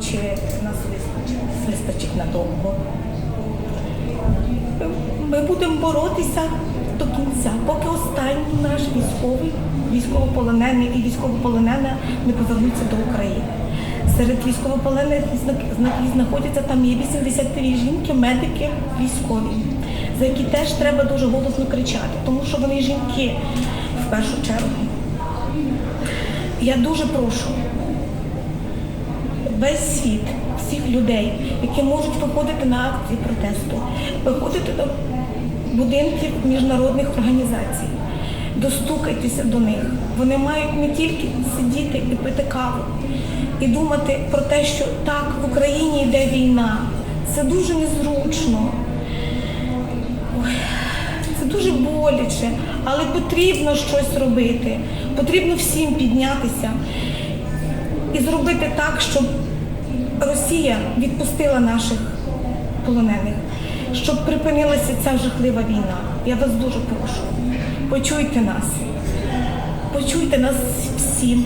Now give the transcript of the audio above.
Чи нас вистачить, надовго? Ми будемо боротися до кінця, поки останній наш військовий, військовополонений і військовополонена не повернуться до України. Серед військовополонених зна- зна- знаходяться там є 82 жінки, медики, військові, за які теж треба дуже голосно кричати, тому що вони жінки в першу чергу. Я дуже прошу весь світ, всіх людей, які можуть виходити на акції протесту, виходити до будинків міжнародних організацій, достукайтеся до них. Вони мають не тільки сидіти і пити каву і думати про те, що так, в Україні йде війна. Це дуже незручно. Це дуже боляче, але потрібно щось робити. Потрібно всім піднятися і зробити так, щоб Росія відпустила наших полонених, щоб припинилася ця жахлива війна. Я вас дуже прошу. Почуйте нас. Почуйте нас всім.